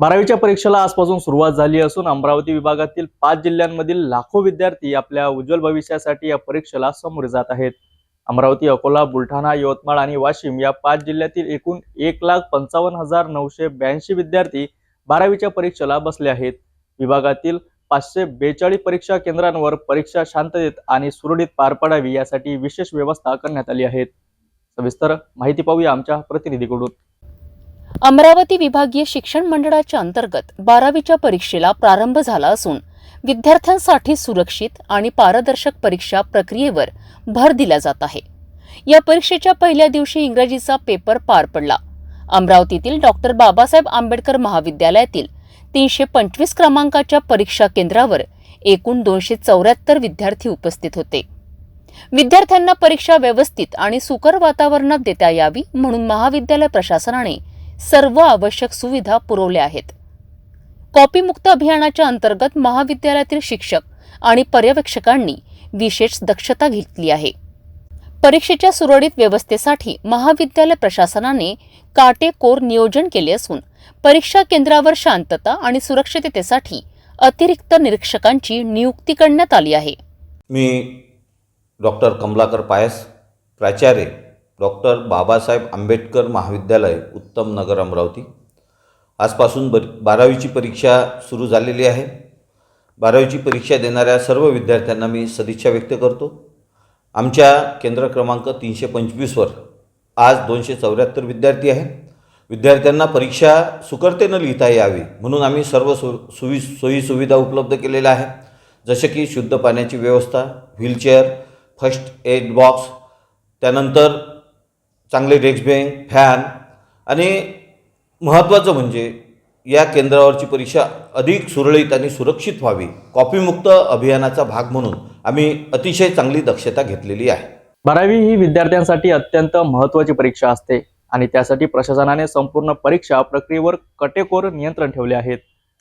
बारावीच्या परीक्षेला आजपासून सुरुवात झाली असून अमरावती विभागातील पाच जिल्ह्यांमधील लाखो विद्यार्थी आपल्या उज्ज्वल भविष्यासाठी या परीक्षेला सामोरे जात आहेत. अमरावती अकोला बुलढाणा यवतमाळ आणि वाशिम या पाच जिल्ह्यातील एकूण एक लाख पंचावन्न हजार नऊशे ब्याऐंशी विद्यार्थी बारावीच्या परीक्षेला बसले आहेत. विभागातील पाचशे बेचाळीस परीक्षा केंद्रांवर परीक्षा शांततेत आणि सुरळीत पार पडावी यासाठी विशेष व्यवस्था करण्यात आली आहे. सविस्तर माहिती पाहूया आमच्या प्रतिनिधीकडून. अमरावती विभागीय शिक्षण मंडळाच्या अंतर्गत बारावीच्या परीक्षेला प्रारंभ झाला असून विद्यार्थ्यांसाठी सुरक्षित आणि पारदर्शक परीक्षा प्रक्रियेवर भर दिला जात आहे. या परीक्षेच्या पहिल्या दिवशी इंग्रजीचा पेपर पार पडला. अमरावतीतील डॉक्टर बाबासाहेब आंबेडकर महाविद्यालयातील तीनशे पंचवीस क्रमांकाच्या परीक्षा केंद्रावर एकूण दोनशे चौऱ्याहत्तर विद्यार्थी उपस्थित होते. विद्यार्थ्यांना परीक्षा व्यवस्थित आणि सुकर वातावरणात देता यावी म्हणून महाविद्यालय प्रशासनाने सर्व आवश्यक सुविधा पुरवल्या आहेत. कॉपीमुक्त अभियानाच्या अंतर्गत महाविद्यालयातील शिक्षक आणि पर्यवेक्षकांनी विशेष दक्षता घेतली आहे. परीक्षेच्या सुरळीत व्यवस्थेसाठी महाविद्यालय प्रशासनाने काटेकोर नियोजन केले असून परीक्षा केंद्रावर शांतता आणि सुरक्षिततेसाठी अतिरिक्त निरीक्षकांची नियुक्ती करण्यात आली आहे. मी डॉक्टर कमलाकर पायस प्राचार्य डॉक्टर बाबासाहेब आंबेडकर महाविद्यालय उत्तम नगर अमरावती. आजपासून ब बारावीची परीक्षा सुरू झालेली आहे. बारावीची परीक्षा देणाऱ्या सर्व विद्यार्थ्यांना मी सदिच्छा व्यक्त करतो. आमच्या केंद्र क्रमांक तीनशे पंचवीसवर आज दोनशे चौऱ्याहत्तर विद्यार्थी आहेत. विद्यार्थ्यांना परीक्षा सुकरतेनं लिहिता यावी म्हणून आम्ही सर्व सु सुवि सोयीसुविधा उपलब्ध केलेल्या आहे जसे की शुद्ध पाण्याची व्यवस्था व्हीलचेअर फर्स्ट एड बॉक्स त्यानंतर चांगले डेस्क फॅन. आणि महत्त्वाचं म्हणजे या केंद्रावरची परीक्षा अधिक सुरळीत आणि सुरक्षित व्हावी कॉपीमुक्त अभियानाचा भाग म्हणून आम्ही अतिशय चांगली दक्षता घेतलेली आहे. बारावी ही विद्यार्थ्यांसाठी अत्यंत महत्त्वाची परीक्षा असते आणि त्यासाठी प्रशासनाने संपूर्ण परीक्षा प्रक्रियेवर कटेकोर नियंत्रण ठेवले आहेत.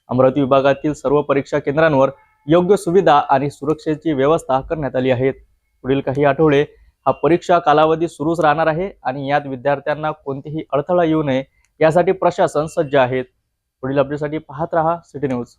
अमरावती विभागातील सर्व परीक्षा केंद्रांवर योग्य सुविधा आणि सुरक्षेची व्यवस्था करण्यात आली आहे. पुढील काही आठवडे हा परीक्षा कालावधी सुरूच राहणार आहे आणि यात विद्यार्थ्यांना कोणतीही अडथळा येऊ नये यासाठी प्रशासन सज्ज आहेत. पुढील अपडेटसाठी पाहत रहा सिटी न्यूज